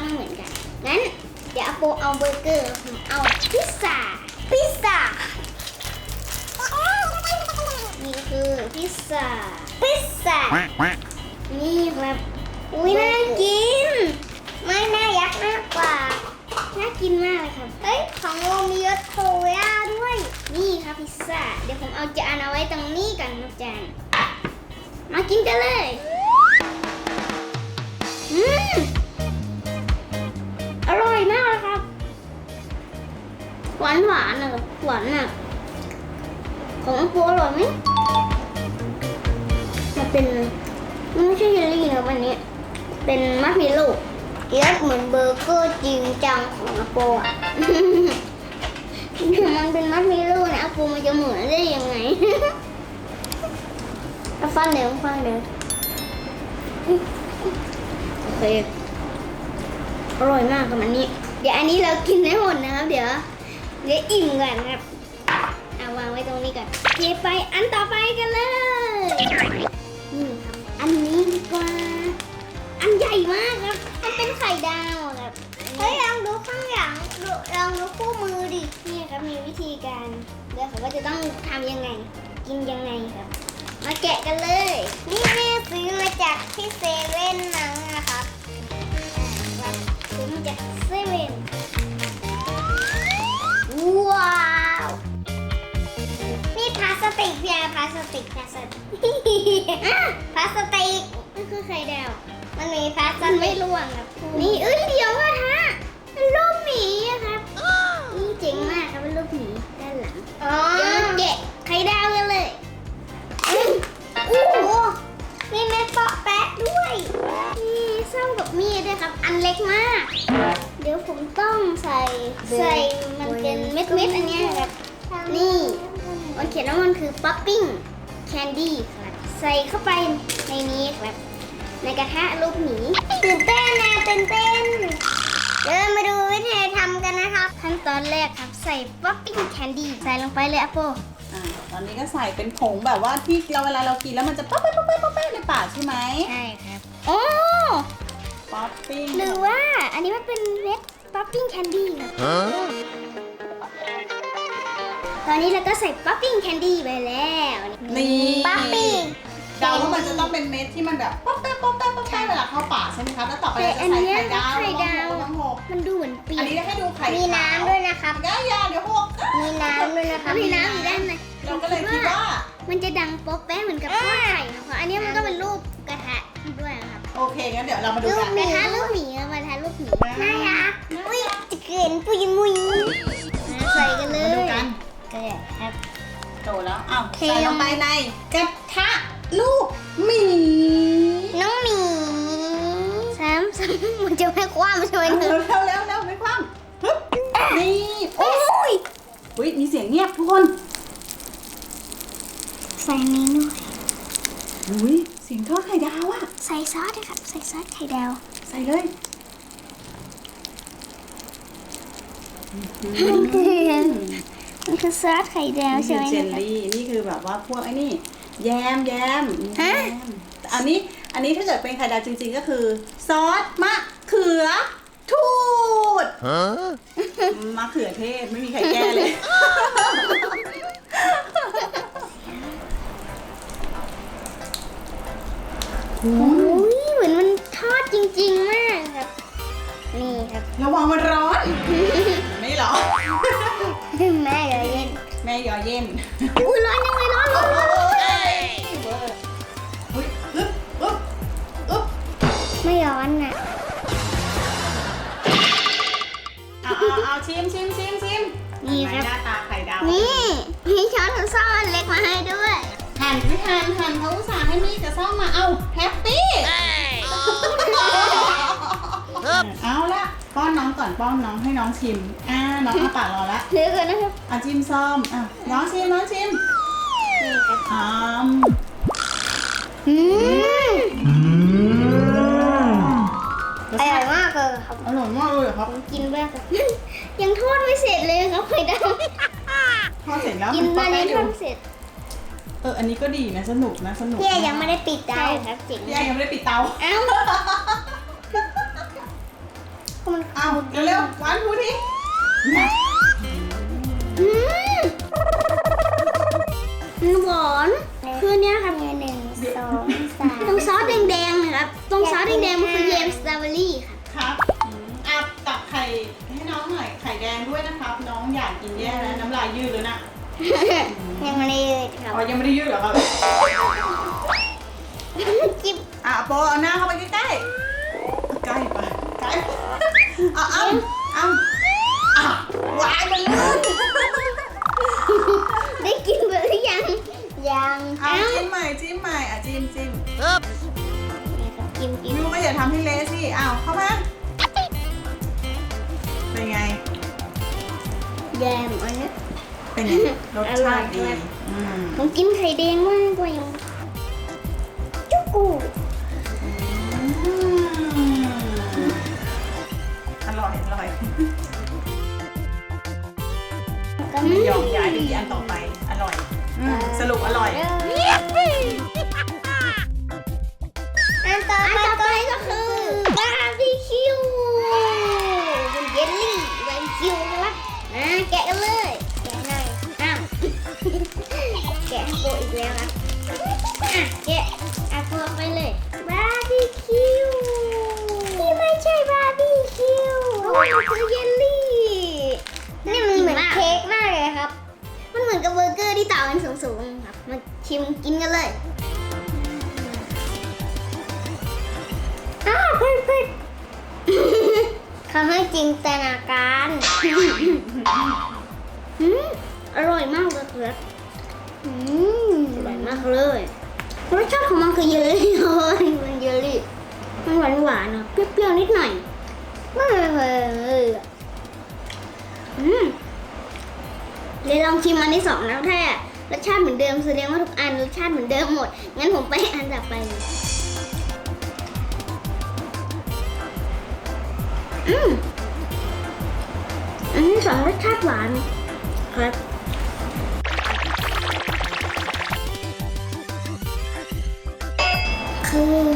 ไม่เหมือนกัน งั้น เดี๋ยวอาโปเอาเบอร์เกอร์ผมเอาพิซซ่า พิซซ่า นี่คือพิซซ่า พิซซ่า quack quack นี่ครับ อุ้ยน่ากิน ไม่น่ายักษ์มากกว่า น่ากินมากเลยครับ เฮ้ย ของโรมีรสโคย่าด้วย นี่ครับพิซซ่า เดี๋ยวผมเอาจานเอาไว้ตรงนี้กันครับจาน มากินกันเลยานหวานๆนะหวานอะของอังปูอร่อยไหมมันเป็นมันไม่ใช่เยลลี่นะวันนี้ เป็นมัฟฟิโลเยอะเหมือนเบอร์เกอร์จริงจังของอาโปอะมันเป็นมัฟฟิโลนะอาโปมันจะเหมือนได้ยังไงฟังเดี๋ยวฟังเดี๋ยวโอเคอร่อยมากครับอันนี้ เดี๋ยวอันนี้เรากินได้หมดนะครับเดี๋ยว เดี๋ยวอิ่มก่อนครับเอาวางไว้ตรงนี้ก่อนเคไปอันต่อไปกันเลยนี่ครับอันนี้ดีกว่า อันใหญ่มากครับ มันเป็นไข่ดาวครับเฮ้ยลองดูข้างหลังดูลองดูคู่มือดินี่ครับมีวิธีการเดี๋ยวเขาว่าจะต้องทำยังไง กินยังไงครับ มาแกะกันเลย นี่แม่ซื้อมาจากที่เซเว่นนังนะครับซื้อมาจากเซเว่น ว้าว นี่พลาสติกพี่อาพลาสติกพลาสติกอะพลาสติกนี่คือไข่ดาวมันมีพลาสติกมันไม่ร่วงครับนี่เอ้ยเดี๋ยวว่าฮะเป็นรูปหมีอะครับนี่เจ๋งมากครับเป็นรูปหมีด้านหลังเดี๋ยวมาแกะไข่ดาวกันเลยอื้อโอ้โหมีเม็ดเปาะแปะด้วยนี่ ส้มกับมีดด้วยครับ อันเล็กมาก เดี๋ยวผมต้องใส่ใส่มันเป็นเม็ดเม็ดๆอันเนี้ยครับ นี่ มันเขียนว่ามันคือป๊อปปิ้งแคนดี้ครับใส่เข้าไปในนี้ครับ ในกระทะรูปหมีตื่นเต้นนะตื่นเต้นเดี๋ยวเรามาดูวิธีทำกันนะครับ ขั้นตอนแรกครับใส่ป๊อปปิ้งแคนดี้ใส่ลงไปเลยอะโปอ่าตอนนี้ก็ใส่เป็นผงแบบว่าที่เราเวลาเรากินแล้วมันจะป๊อปเป๊ะป๊อปเป๊ะป๊อปเป๊ะในปากใช่ไหมใช่ครับโอ้ ป๊อปปิ้งหรือว่าอันนี้มันเป็นเม็ดป๊อปปิ้งแคนดี้ครับ huh ตอนนี้เราก็ใส่ป๊อปปิ้งแคนดี้ไปแล้วนี่ป๊อปปิ้งเดาว่ามันจะต้องเป็นเม็ดที่มันแบบป๊อปเป๊ะป๊อปเป๊ะป๊อปเป๊ะเวลาเข้าปากใช่ไหมคะแล้วต่อไปเราจะใส่ไข่ดาวไข่ดาวน้ำหกมันดูเหมือนเปียอันกนี้ให้ดูไข่มีน้ำด้วยนะครับได้ยาเดี๋ยวหกมีน้ำด้วยนะคะมีน้ำอยู่ด้านในเราก็เลยคิดว่า มันจะดังโป๊ะแป๊ะเหมือนกับทอดไข่นะเพราะอันนี้มันก็เป็นรูป โอเคงั้นเดี๋ยวเรามาดูรูกัปนกระทะรูปหมีอะกระทะรูปหมีน่ารักอุ้ยจะเกินปุยมุยใส่กันเลมาดูยกันก็ได้ครับ โตแล้วอ้าวเทใส่ลงไปในกระทะลูกหมีน้องหมีสามสามมันจะไม่คว้ามันจะไม่เร็ถึวงเร็วเร็วเร็วไม่คว่ำฮึบนี่โอ้โอ้ยอุ้ยมีเสียงเงียบทุกคนใส่นี้ด้วยอุ้ยเสียงทอดไข่ดาวอะใส่ซอสด้วยครับใส่ซอสไข่ดาว ใส่เลยมันคือซอสไข่ดาวนี่ใช่คือไหมเจลนะครับลี่นี่คือแบบว่าพวกไอ้นี่แยมแยมฮะแยมอันนี้อันนี้ถ้าเกิดเป็นไข่ดาวจริงๆก็คือ ซอสมะเขือทูด huh มะเขือเทศไม่มีใครแก้เลยอุ้ยเหมือนมันทอด จริงๆมากครับ นี่ครับ ระวังมันร้อนไม่ร้อนแม่เดี๋ยวเย็นแม่ยอเย็นอุ้ยร้อนยังไงร้อนร้อนร้อนเวอร์อุ้ยอึ๊บอึ๊บอึ๊บไม่ร้อนน่ะเอาเอาเอาชิมชิมชิมชิมนี่ครับหน้าตาไข่ดาวนี่มีช้อนกับซ่อมอันเล็กมาให้ด้วย หั่นไม่ทันหั่นเขาอุตส่าห์ให้มีดกับซ่อมมา เอาแฮปปี้ เอา ป้อนน้องก่อนป้อนน้องให้น้องชิม อ่า น้องเอาปากรอละเลือก่อนนะครับอะจิ้มซ้อมอะน้องชิมน้องชิมนี่อมอืมรสอร่อยมากเลยครับอร่อยมากเลยครับกินแบบยังทอดไม่เสร็จเลยครับไข่ดาวทอดเสร็จแล้วกินมัมานได้ยังทอดเสร็จเอออันนี้ก็ดีนะสนุกนะสนุกพี่ยังไม่ได้ปิดเตาครับจริงพี่ยังไม่ได้ปิดเตา เอ้า มันเอาเร็วๆวันพูดทีอืมมันหวานคือเนี้ยครับหนึ่งสองสามตรงซอสแดงๆนะครับ ตรงซอสแดงๆมันคือเยมสตรอเบอรี่ค่ะ ครับอืมอะตักไข่ให้น้องหน่อยไข่แดงด้วยนะครับ น้องอยากกินแย่แล้วน้ำลายยืดเลยนะยังไม่ได้เลยครับอ๋อยังไม่ได้ยืดเหรอครับ จิ๊บอะโปเอาหน้าเข้าไปใกล้ๆใกล้ไปใกล้ เอาเอาเอาอะวายมันลื่นได้กินหรือยัง ยังเอาจิ้มใหม่จิ้มใหม่อะจิ้มจิ้มนี่ครับกินกินยูก็อย่าทำให้เละสิอ้าวเข้ามาเป็นไง แยมอันนี้เป็นไงรสชาติดีผมกินไข่แดงมากกว่ายังจุกู ร่อยอร่อยก็ไม่ยอมย้ายไปที่อันต่อไป อร่อยอืมสรุปอร่อยอั มันคือเยลลี่นี่มันเหมือนเค้กมากเลยครับ มันเหมือนกับเบอร์เกอร์ที่ต่อกันสูงๆครับ มาชิมกินกันเลยอ้าวเพื่อนเพื่อนเขาให้จินตนาการอืมอร่อยมากเลยครับอืมอร่อยมากเลยรสชาติของมันคือเยลลี่เลยมันเยลลี่ มันหวานหวานๆอะเปรี้ยวๆนิดหน่อยไม่ เลยอืมเลยลองชิมอันที่สองแล้วถ้ารสชาติเหมือนเดิมแสดงว่าทุกอันรสชาติเหมือนเดิมหมด งั้นผมไปอันต่อไปเลยอืมอันนี้สองรสชาติหวานครับคือ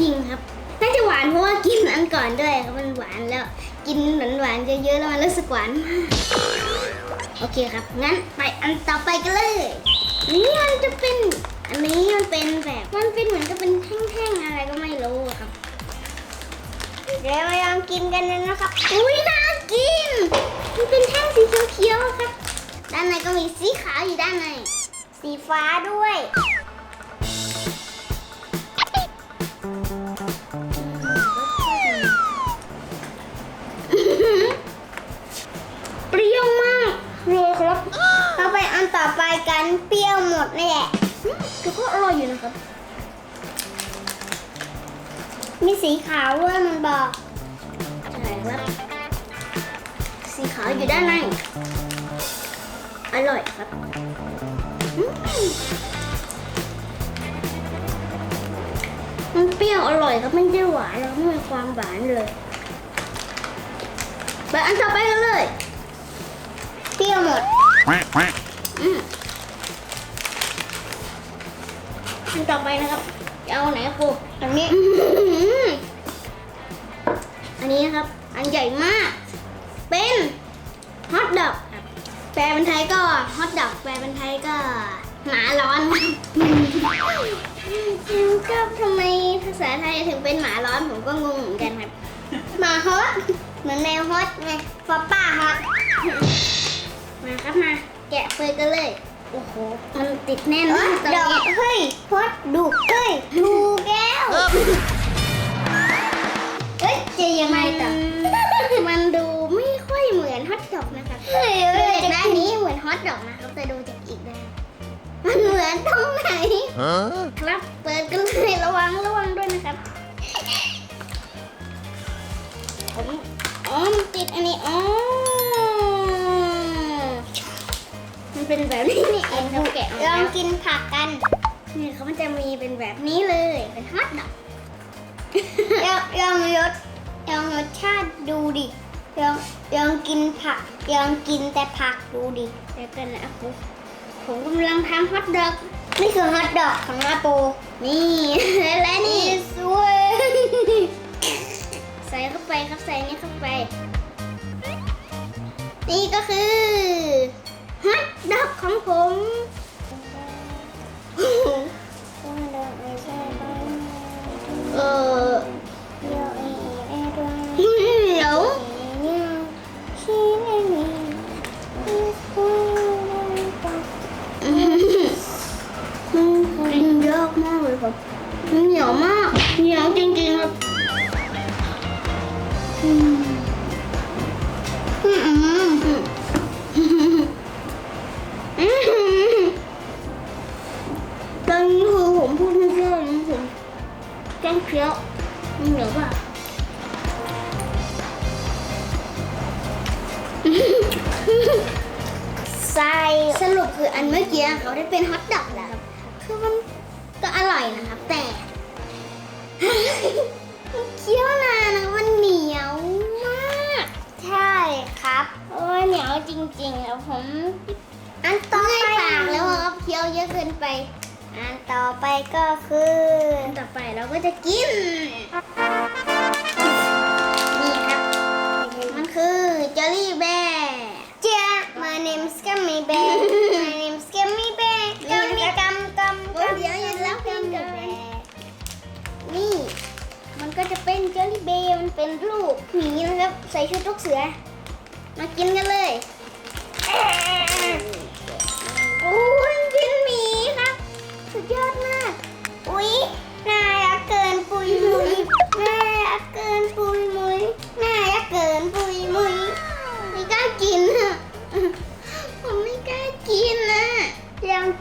จริงครับ น่าจะหวานเพราะว่ากินอันก่อนด้วยครับมันหวานแล้ว กินหวานหวานๆเยอะๆแล้วมันรู้สึกหวานมากโอเคครับ งั้นไปอันต่อไปกันเลย นี่มันจะเป็น อันนี้มันเป็นแบบ มันเป็นเหมือนกับเป็นแท่งๆอะไรก็ไม่รู้ครับเดี๋ยวมาลองกินกันเลยนะครับ อุ้ยน่ากิน มันเป็นแท่งสีเขียวๆครับ ด้านในก็มีสีขาวอยู่ด้านใน สีฟ้าด้วย ต่อไปกันเปรี้ยวหมดนี่แหละคือก็อร่อยอยู่นะครับ มีสีขาวด้วยมันบอกใช่ครับสีขาวอยู่ด้านใน อร่อยครับอืมมันเปรี้ยวอร่อยครับไม่ได้หวานแล้วไม่มีความหวานเลยไปอันต่อไปกันเลย เปรี้ยวหมด quack quack อืมอันต่อไปนะครับจะเอาไหนครูอันนี้ อันนี้นะครับ อันใหญ่มาก เป็นฮอทดอกครับแปลเป็นไทยก็ฮอทดอกแปลเป็นไทยก็ หมาร้อนก็ทำไมภาษาไทยถึงเป็นหมาร้อนผมก็งงเหมือนกันครับ หมาฮอตเหมือนแมวฮอตไงฟอป้าฮอตมาครับมา แกะเปิดกันเลย โอ้โห มันติดแน่นมากตรงนี้ เฮ้ยฮอตดูเฮ้ย ดูแก้ว เฮ้ยจะยังไงต่อ มันดูไม่ค่อยเหมือนฮอตดอกนะครับดูจากด้านนี้เหมือนฮอตดอกนะครับแต่ดูจากอีกด้านมันเหมือนตรงไหน Huh? ครับเปิดกันเลยระวังระวังด้วยนะครับ ผมอ๋อมันติดอันนี้อ๋อ เป็นแบบนี้นี่เองครับแกะออกลแล้องวกินผักกันนี่เขามันจะมีเป็นแบบนี้เลยเป็นฮอตดอกลองลองรสลองรสชาติดูดิลองลองกินผักลองกินแต่ผักดูดิเดี๋ยวกันนะผมผมกำลังทำฮอทดอกนี่คือฮอทดอกของอาโปนี่ และนี่สวยใส่เข้าไปครับใส่นี่เข้าไป นี่ก็คือ ฮอทดอกของผมเออเดี๋ยวกินเยอะมากเลยครับเหนียวมากเหนียวจริงๆครับ เคี้ยวมันเหนียวป่ะใส่สรุปคืออันเมื่อกี้เขาได้เป็นฮอท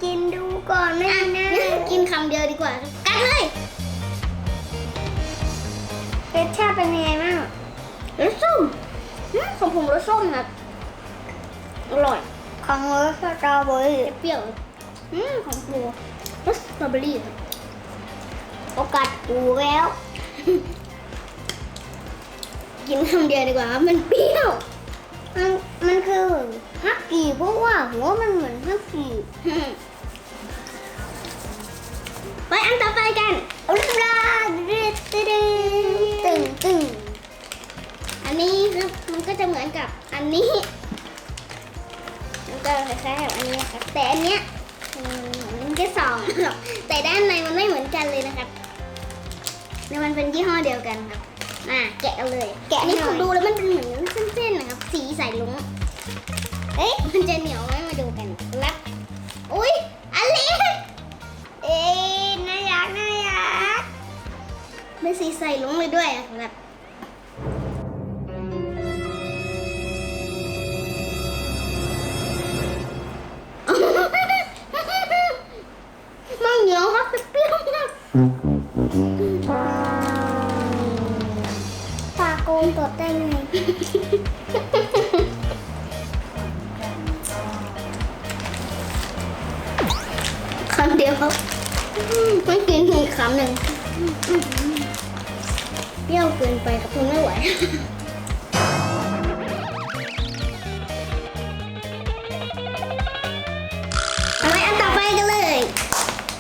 กินดูก่อนไม่นะกินคำเดียวดีกว่า กัดเลยรสชาติเป็นยังไงบ้างรสส้มอืมของผมรสส้มครับอร่อย ของรสสตรอเบอรี่เปรี้ยวอืมของปูรสสตรอเบอรี่ครับโอกาสปูแล้ว กินคำเดียวดีกว่าครับมันเปรี้ยว มันมันคือฮักกี้เพราะว่าหัวมันเหมือนฮักกี้ ไปอันต่อไปกัน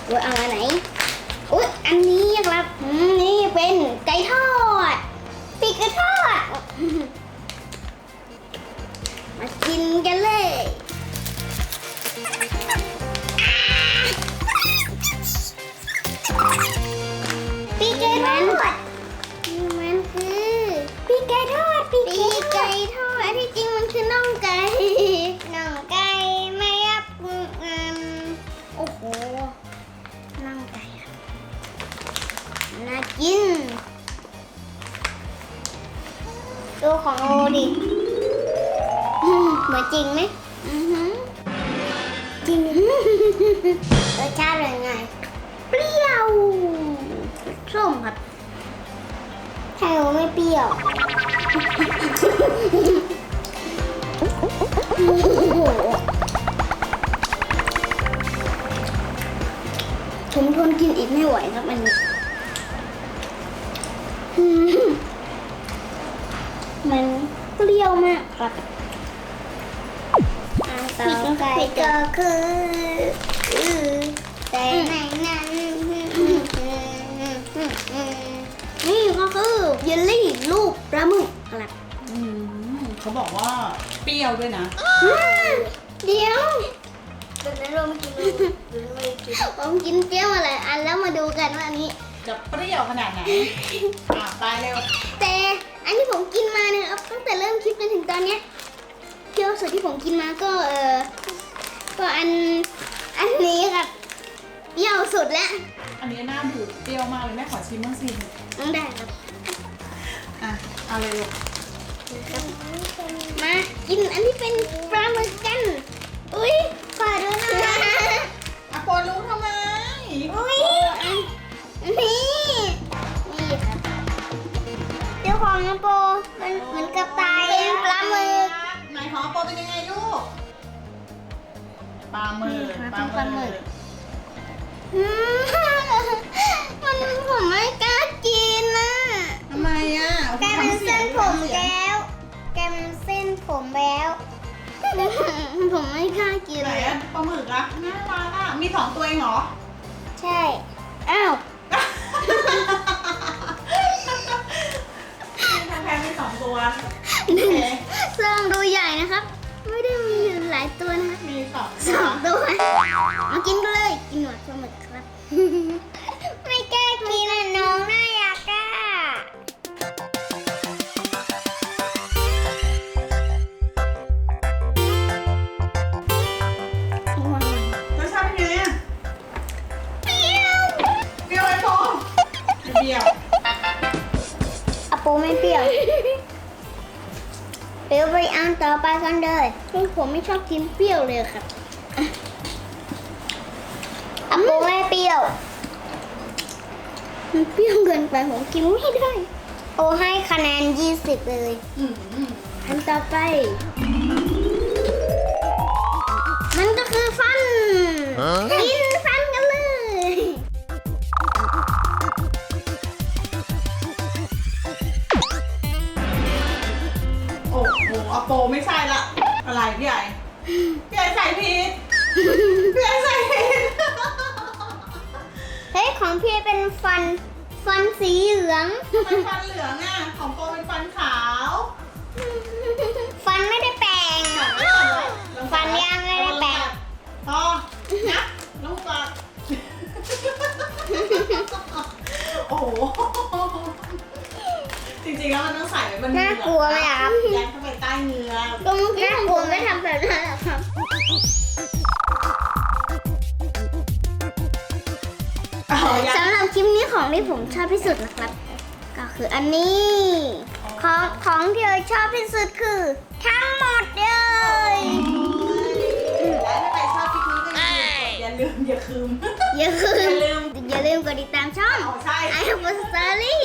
โอ้ ดูของโอดิอืมเหมือนจริงไหมอือหือจริงรสชาติเป็นไง เปรี้ยวส้มครับใช่ว่าไม่เปรี้ยวผมทนกินอีกไม่ไหวครับอันนี้อืม มันเปรี้ยวมากครับอันต่อไปก็คืออือแต่ในนั้นนี่ก็คือเยลลี่รูปปลาหมึกครับอืมเขาบอกว่าเปรี้ยวด้วยนะ เดี๋ยวเดี๋ยวเราไม่กินผมกินเปรี้ยวมาหลายอันแล้วมาดูกันว่าอันนี้ จะเปรี้ยวขนาดไหนอะไปเร็วแต่อันที่ ผมกินมาเนี่ยครับตั้งแต่เริ่มคลิปจนถึงตอนเนี้ยเปรี้ยวสุดที่ผมกินมาก็เออก็อันอันนี้ครับเปรี้ยวสุดแล้วอันนี้น่าดูดเปรี้ยวมากเลยแม่ขอชิมบ้างสิต้องได้ครับอะเอาเลยลูกมากินอันที่เป็นปลาหมึก ลาหมึกนี่ค่ะปลาหมึกอืมมันผมไม่กล้ากินน่ะทำไมอะแกเป็นเส้นผมแล้ว แกเป็นเส้นผมแล้ว ผมไม่กล้ากินไหนเลยอะปลาหมึกอะน่ารักอะมีสองตัวเองเหรอ ใช่ อ้าวมีทางแพนมีสองตัวโอเคซองดูใหญ่นะครับ ไม่ได้มีอยู่หลายตัวนะครับมีสองสองตัว มากินกันเลย กินหนวดปลาหมึกครับ ไม่กล้ากินอะน้องน่าอยากกล้ารสชาติเป็นไงอะเปรี้ยวเปรี้ยวไอ้โปเปรี้ยวอะปูไม่เปรี้ยว เปรี้ยวไปอันต่อไปกันเลยคือผมไม่ชอบกินเปรี้ยวเลยครับอะปูไม่เปรี้ยว มันเปรี้ยวเกินไปผมกินไม่ได้ โอให้คะแนน 20 เลยอืมอันต่อไป มันก็คือฟันกิน อ้โหอะโปไม่ใช่ละ อะไรพี่ใหญ่พี่ใหญ่ใส่ผิดพี่ใหญ่ใส่ผิดเฮ้ยของพี่เป็นฟัน ฟันสีเหลือง มันฟันเหลืองอะของโปเป็นฟันขาวฟันไม่ได้แปลง ฟันยังไม่ได้แปลงพอนับลูกก่อนโอ้โหจ ริงๆแล้วมันต้องใส่ไว้บนน่ากลัวไหมอะครับ ยัดเข้าไปใต้เนื้อก็เมื่อกี้ผมไม่ทำแบบนั้นหรอกครับอ๋อยัดสำหรับคลิปนี้ของที่ผมชอบที่สุดนะครับ ก็คืออันนี้ ของของที่เราชอบที่สุดคือ ทั้งหมดเลยและถ้าใครชอบคลิปนี้ก็อย่าลืมอย่าลืมอย่าลือย่าลืมมอย่าลืมกดติดตามช่องอ๋อใช่ ไอ a อ s สตอรี่